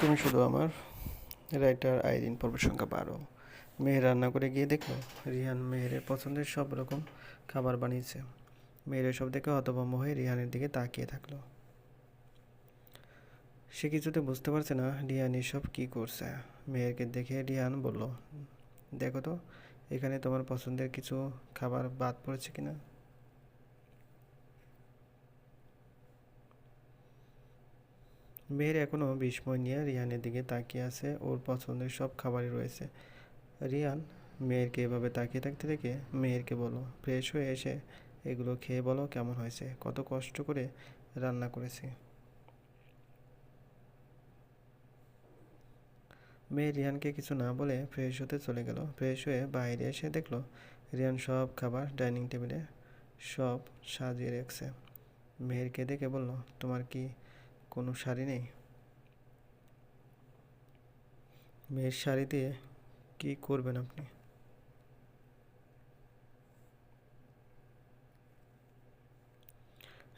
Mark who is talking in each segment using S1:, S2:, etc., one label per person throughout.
S1: তুমি শুধু আমার রাইটার আইরিন পর্ব সংখ্যা বারো মেয়ের রান্না করে গিয়ে দেখল, রিহান মেহেরের পছন্দের সব রকম খাবার বানিয়েছে। মেয়ের সব দেখে হতভম্ব হয়ে রিহানের দিকে তাকিয়ে থাকল। সে কিছুতে বুঝতে পারছে না রিহান এসব কী করছে। মেয়েরকে দেখে রিহান বলল, দেখো তো, এখানে তোমার পছন্দের কিছু খাবার বাদ পড়েছে কিনা? মেয়ের এখনও বিস্ময় নিয়ে রিয়ানের দিকে তাকিয়ে আছে। ওর পছন্দের সব খাবারই রয়েছে। রিয়ান মেয়েরকে এভাবে তাকিয়ে থাকতে দেখে মেয়েরকে বলো ফ্রেশ হয়ে এসে এগুলো খেয়ে বলো কেমন হয়েছে? কত কষ্ট করে রান্না করেছি। মেয়ে রিয়ানকে কিছু না বলে ফ্রেশ হতে চলে গেল। ফ্রেশ হয়ে বাইরে এসে দেখল, রিয়ান সব খাবার ডাইনিং টেবিলে সব সাজিয়ে রেখেছে। মেয়েরকে দেখে বলল, তোমার কি কোনো শাড়ি নেই? মেয়ের শাড়ি দিয়ে কী করবেন আপনি?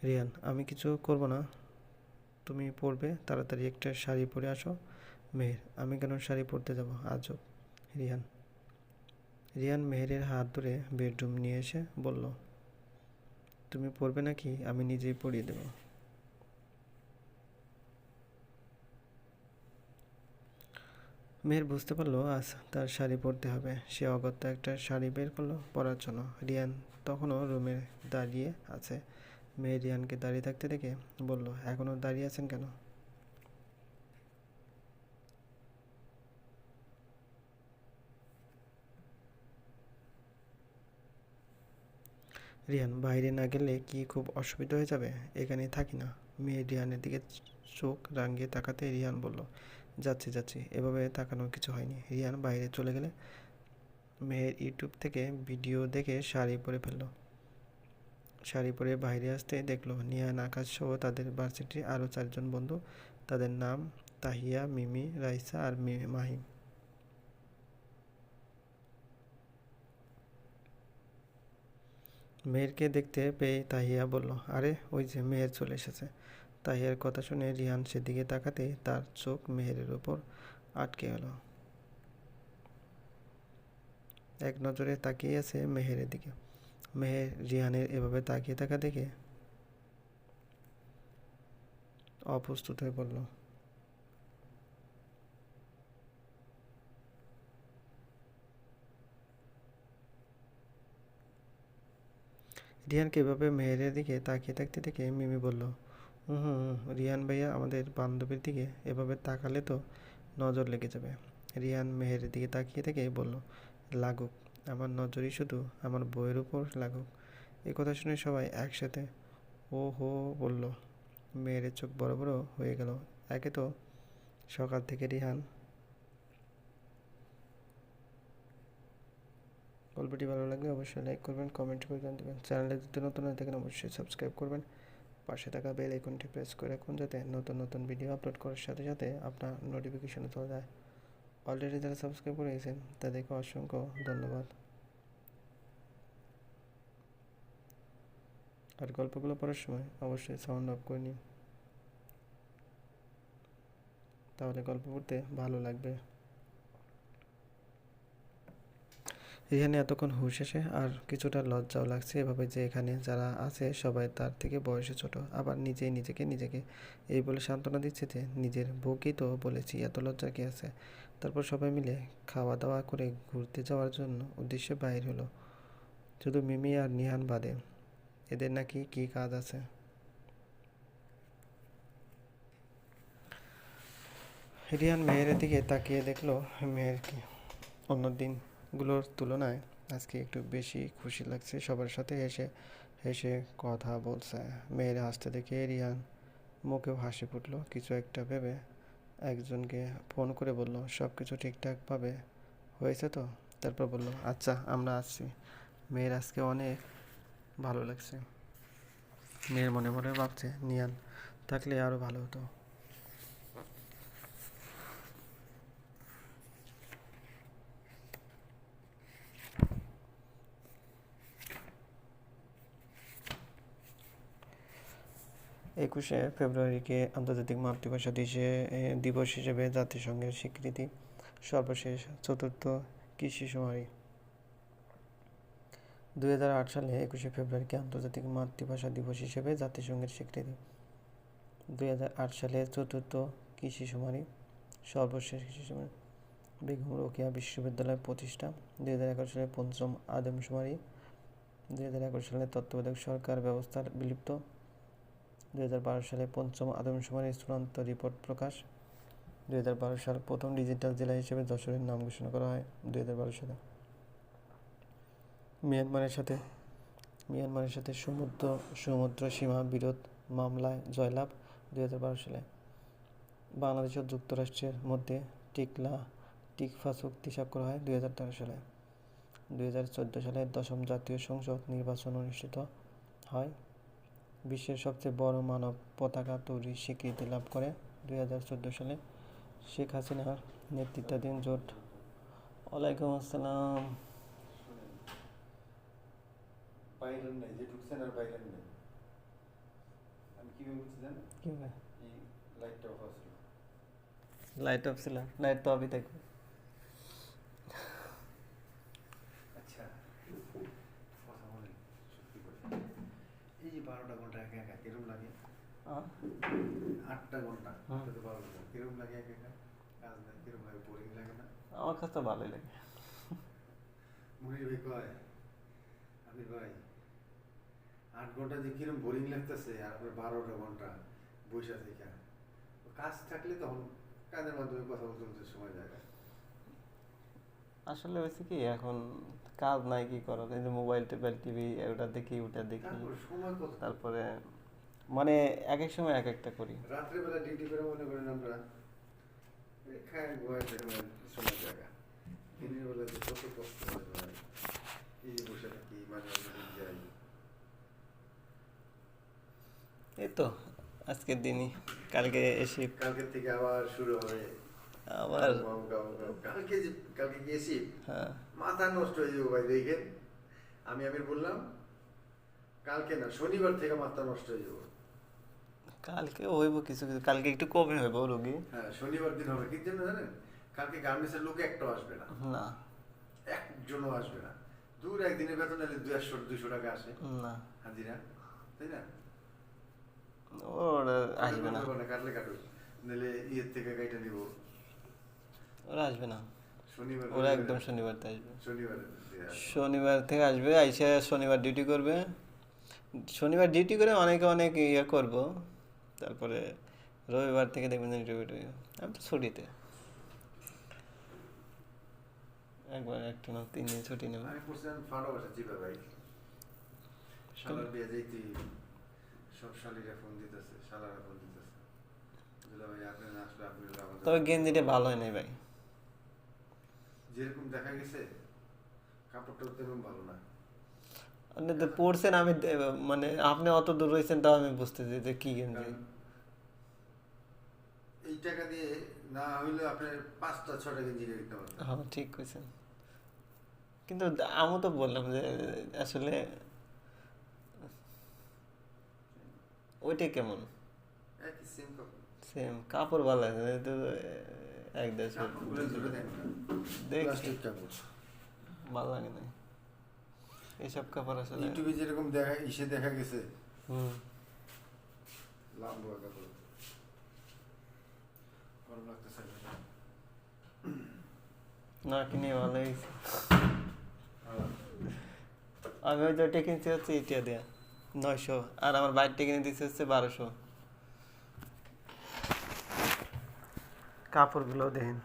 S1: রিয়ান, আমি কিছু করব না। তুমি পরবে, তাড়াতাড়ি একটা শাড়ি পরে আসো। মেহের, আমি কেন শাড়ি পরতে যাব? আজব। রিয়ান। রিয়ান মেহেরের হাত ধরে বেডরুম নিয়ে এসে বলল, তুমি পরবে নাকি? আমি নিজেই পরিয়ে দেবো। মেয়ের বুঝতে পারল আজ তার শাড়ি পরতে হবে। সে অগত্যা একটা শাড়ি বের করল পরার জন্য। রিয়ান তখনও রুমে দাঁড়িয়ে আছে। মেয়ে রিয়ানকে দাঁড়িয়ে থাকতে দেখে বলল এখনও দাঁড়িয়ে আছেন কেন? রিয়ান, বাইরে না গেলে কি খুব অসুবিধা হয়ে যাবে? এখানে থাকি না। মেয়ে রিয়ানের দিকে চোখ রাঙিয়ে তাকাতে রিয়ান বলল যাচ্ছি যাচ্ছি। এভাবে তাকানোর কিছু হয়নি। রিয়ান বাইরে চলে গেলে মেয়ের ইউটিউব থেকে ভিডিও দেখে শাড়ি পরে ফেলল। শাড়ি পরে বাইরে আসতে দেখল নিয়ান আকাশ সহ তাদের ভার্সিটির আরও চারজন বন্ধু। তাদের নাম তাহিয়া, মিমি, রাইসা আর মাহিম। মেয়েরকে দেখতে পেয়ে তাহিয়া বলল, আরে, ওই যে মেয়ের চলে এসেছে। তাহিয়ার কথা শুনে রিহান সেদিকে তাকাতে তার চোখ মেহেরের উপর আটকে গেল এক নজরে তাকিয়ে আছে মেহেরের দিকে। মেহের রিহানের এভাবে তাকিয়ে থাকা দেখে অপ্রস্তুত হয়ে পড়ল রিহানকে এভাবে মেহেরের দিকে তাকিয়ে থাকতে দেখে মিমি বলল হুম, রিয়ান ভাইয়া আমাদের বান্ধবীর দিকে এভাবে তাকালে তো নজর লেগে যাবে। রিয়ান মেহের দিকে তাকিয়ে থেকে বলল, লাগুক, আমার নজরই শুধু আমার বইয়ের উপর লাগুক। এ কথা শুনে সবাই একসাথে ও হো বলল। মেয়ের চোখ বড় বড় হয়ে গেল। একে তো সকাল থেকে রিহান গল্পটি ভালো লাগলে অবশ্যই লাইক করবেন কমেন্ট করে জানতে চ্যানেলে যদি নতুন হয়ে থাকেন, অবশ্যই সাবস্ক্রাইব করবেন। পাশে থাকা বেল আইকনটি প্রেস করে রাখুন যাতে নতুন নতুন ভিডিও আপলোড করার সাথে সাথে আপনার নোটিফিকেশনে চলে যায়। অলরেডি যারা সাবস্ক্রাইব করে গেছেন, তাদেরকে অসংখ্য ধন্যবাদ। আর গল্পগুলো পড়ার সময় অবশ্যই সাউন্ড অফ করে নিন। তাহলে গল্প পড়তে ভালো লাগবে। এখানে এতক্ষণ হুশ এসে আর কিছুটা লজ্জাও লাগছে এভাবে যে এখানে যারা আছে সবাই তার থেকে বয়সে ছোট। আবার নিজেই নিজেকে নিজেকে এই বলে সান্ত্বনা দিচ্ছে যে নিজের বউকেই তো বলেছি, এত লজ্জা কি আছে? তারপর সবাই মিলে খাওয়া দাওয়া করে ঘুরতে যাওয়ার জন্য উদ্দেশ্যে বাইর হলো। শুধু মিমি আর নিহান বাদে। এদের নাকি কি কাজ আছে? রিয়ান মেয়ের দিকে তাকিয়ে দেখল মেয়ের কি? অন্য দিনগুলোর তুলনায় আজকে একটু বেশি খুশি লাগছে। সবার সাথে হেসে হেসে কথা বলছে। মেয়ের হাসতে দেখে রিয়ান মুখেও হাসি ফুটলো। কিছু একটা ভেবে একজনকে ফোন করে বলল সব কিছু ঠিকঠাকভাবে হয়েছে তো? তারপর বলল আচ্ছা আমরা আসছি মেয়ের আজকে অনেক ভালো লাগছে। মেয়ের মনে মনে ভাবছে নিয়ান থাকলে আরও ভালো হতো। একুশে ফেব্রুয়ারিকে আন্তর্জাতিক মাতৃভাষা দিশে দিবস হিসেবে জাতিসংঘের স্বীকৃতি। সর্বশেষ চতুর্থ কৃষি শুমারি। দুই সালে একুশে ফেব্রুয়ারিকে আন্তর্জাতিক মাতৃভাষা দিবস হিসেবে জাতিসংঘের স্বীকৃতি। দু হাজার আট সালে চতুর্থ কৃষি শুমারি। সর্বশেষ কৃষি শুমারি। বেগম রোকেয়া বিশ্ববিদ্যালয় প্রতিষ্ঠা। দুই হাজার এগারো সালে পঞ্চম আদমশুমারি দুই হাজার এগারো সালে তত্ত্বাবধায়ক সরকার ব্যবস্থার বিলুপ্ত। দুই হাজার বারো সালে পঞ্চম আদমশুমারির চূড়ান্ত রিপোর্ট প্রকাশ। দুই হাজার বারো সাল প্রথম ডিজিটাল জেলা হিসেবে যশোরের নাম ঘোষণা করা হয় দুই হাজার বারো সালে। মিয়ানমারের সাথে মিয়ানমারের সাথে সমুদ্র সমুদ্র সীমা বিরোধ মামলায় জয়লাভ দুই হাজার বারো সালে। বাংলাদেশ ও যুক্তরাষ্ট্রের মধ্যে টিকলা, টিকফা চুক্তি স্বাক্ষর হয় দুই সালে। দুই হাজার চোদ্দ সালে দশম জাতীয় সংসদ নির্বাচন অনুষ্ঠিত হয় বিশ্বের সবচেয়ে বড় মানব পতাকা তৈরির স্বীকৃতি লাভ করে দুই হাজার চোদ্দ সালে শেখ হাসিনার নেতৃত্বাধীন জোট। ওয়ালাইকুম আসসালাম।
S2: বাইরের নাই যে ঢুকছেন আর বাইরের নাই। আমি জানেন
S1: কি
S2: লাইটটা অফ
S1: লাইট অফ ছিল লাইট তো অফই থাকবে
S2: আচ্ছা কথা বলেন সত্যি কথা এই যে বারোটা ঘণ্টা একা একা কিরম লাগে? আটটা ঘণ্টা
S1: হুম।
S2: আটটা তো বারো ঘণ্টা কিরম লাগে একা একা? কাজ নাই কিরম লাগে বোরিং লাগে না?
S1: আমার কাছে ভালোই লাগে।
S2: মনির ভাই কয় আমি ভাই আট ঘণ্টা যে কিরম বোরিং লাগতেছে আর আপনার বারোটা ঘণ্টা বসে থেকে। কাজ থাকলে তখন কাজের মাধ্যমে কথা বলতে বলতে সময় যায়।
S1: আসলে হয়েছে কি এখন কাজ নাই কি করার? এই যে মোবাইল টোবাইল টিভি ওটা দেখি ওটা দেখি।
S2: তারপর
S1: মানে এক এক সময় এক একটা করি।
S2: রাত্রেবেলা ডিউটি করে মনে করেন আমরা এই খায় ঘুমায় সময় সময় জায়গা। দিনের বেলা যে কত কষ্ট হয় ভাই। এই বসে থাকি মাঝে মাঝে যাই
S1: এই তো আজকের দিনই। কালকে এসে
S2: কালকের থেকে আবার শুরু হবে। গাও। কালকে যে কালকে গেছি
S1: হ্যাঁ।
S2: মাথা নষ্ট হয়ে যাব ভাই দেখেন। আমি আমি বললাম কালকে না শনিবার থেকে মাথা নষ্ট হয়ে যাব।
S1: কালকে হইব কিছু কিছু কালকে একটু কমে হইব রোগী।
S2: হ্যাঁ শনিবার দিন হবে। কি জন্য জানেন? কালকে গার্মেন্টসের লোক একটাও আসবে না।
S1: না।
S2: একজনও আসবে না। দূর একদিনের বেতন এলে দুই একশো দুশো টাকা আসে।
S1: না।
S2: হাজিরা তাই না?
S1: ওরা আসবে না।
S2: কাটলে কাটুক। নাহলে ইয়ের থেকে গাইটা নিব।
S1: ওরা আসবে না। ওরা একদম
S2: শনিবার আসবে।
S1: শনিবার থেকে আসবে আইসে শনিবার ডিউটি করবে। শনিবার ডিউটি করে অনেকে অনেক ইয়ে করব। তারপরে রবিবার থেকে দেখবেন আমি তো ছুটিতে। একবার একটা না তিন দিন ছুটি নেব।
S2: আমি করছিলাম ফান্ড বাসা জিবা ভাই। শালার বিয়ে যাইতে সব শালিরা ফোন দিতেছে শালারা ফোন দিতেছে। দুলা ভাই আপনি না আসলে আপনি হলে আমাদের-
S1: তবে গেঞ্জিটা ভালো হয় নাই ভাই।
S2: যেরকম দেখা গেছে কাপড়টা তেমন ভালো না।
S1: আপনি তো পড়ছেন আমি মানে আপনি অত দূর রয়েছেন তাও আমি বুঝতেছি যে কি গেঞ্জি।
S2: এই টাকা দিয়ে না আপনার পাঁচটা ছটা গেঞ্জি কিনতে পারতেন।
S1: হ্যাঁ ঠিক কইছেন। কিন্তু আমি তো বললাম যে আসলে ওইটা কেমন?
S2: সেম কাপড়।
S1: ভালো আছে এক দেশ দেখছি
S2: প্লাস্টিক
S1: ভালো লাগে না এইসব কাপড় আসলে
S2: ইউটিউবে যেরকম দেখা ইসে দেখা গেছে।
S1: হুম।
S2: লম্বা কাপড় লাগতেছে না।
S1: কিনে ভালো হয়েছে। আমি ওই যেটা কিনছি হচ্ছে ইটিয়া দেয়া। নয়শো। আর আমার বাইকটা কিনে দিচ্ছে হচ্ছে বারোশো। কাপড়গুলো দেখেন।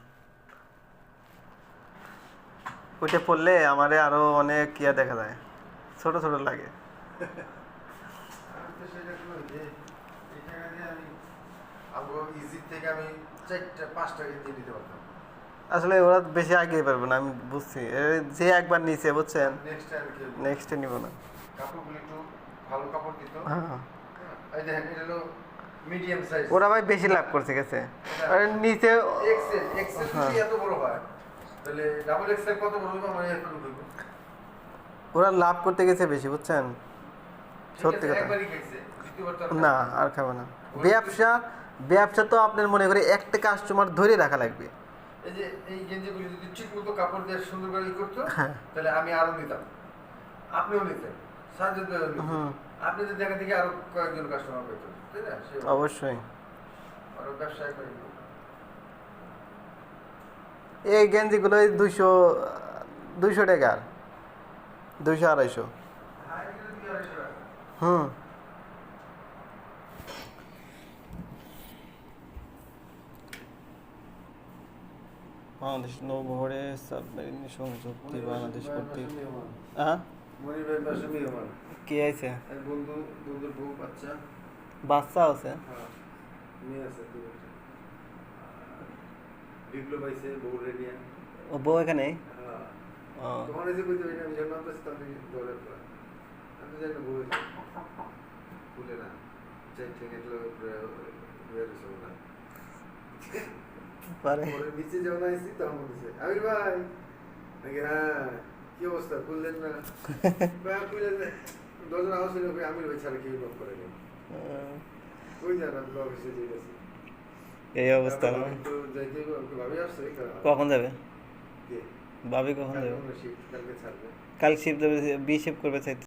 S1: ওইটা পরলে আমারে আরও অনেক ইয়া দেখা যায়। ছোট ছোট লাগে। আসলে ওরা বেশি আগে পারবে না আমি বুঝছি। যে একবার নিচে বুঝছেন?
S2: নেক্সট?
S1: নিব না।
S2: কাপড়গুলো একটু ভালো কাপড় দিত।
S1: হ্যাঁ।
S2: এই দেখেন এটা হলো মিডিয়াম সাইজ
S1: ওরা ভাই বেশি লাভ করছে গেছে আর নিচে
S2: এক্সেল এক্সেল
S1: হ্যাঁ।
S2: যদি এত বড় হয় তাহলে ডাবল এক্সেল কত বড় হবে? আমার এত বড়
S1: ওরা লাভ করতে গেছে বেশি বুঝছেন? সত্যি কথা। না আর খাব না। ব্যবসা ব্যবসা তো আপনার মনে করে একটা কাস্টমার ধরে রাখা লাগবে।
S2: এই যে এই গেঞ্জিগুলি যদি ঠিক মতো কাপড় দিয়ে সুন্দর করে করতো
S1: হ্যাঁ।
S2: তাহলে আমি আরও নিতাম। আপনিও নিতেন সাহায্য। আপনি যদি দেখা থেকে আরও কয়েকজন কাস্টমার পেতেন।
S1: অবশ্যই। এই গেঞ্জিগুলো দুইশো দুইশো টাকার দুইশো আড়াইশো।
S2: হ্যাঁ
S1: হুম। বাংলাদেশ নৌবহরে সাবমেরিন সংযুক্তি বাংলাদেশ কর্তৃক হ্যাঁ? কে আছে
S2: বন্ধু বন্ধুর বউ বাচ্চা।
S1: বাচ্চা আছে।
S2: হ্যাঁ রেডিয়া
S1: ও বউ এখানে?
S2: হ্যাঁ। পারি নিচে যখন তখন বলছে আমির ভাই। নাকি হ্যাঁ কি অবস্থা? খুললেন না। খুললেন দশজন আওয়াজ আমির ভাই ছাড়া নক করে
S1: এই অবস্থা কখন যাবে? ভাবি কখন যাবে? কাল শিফট যাবে বি শিফট করবে চাইতে।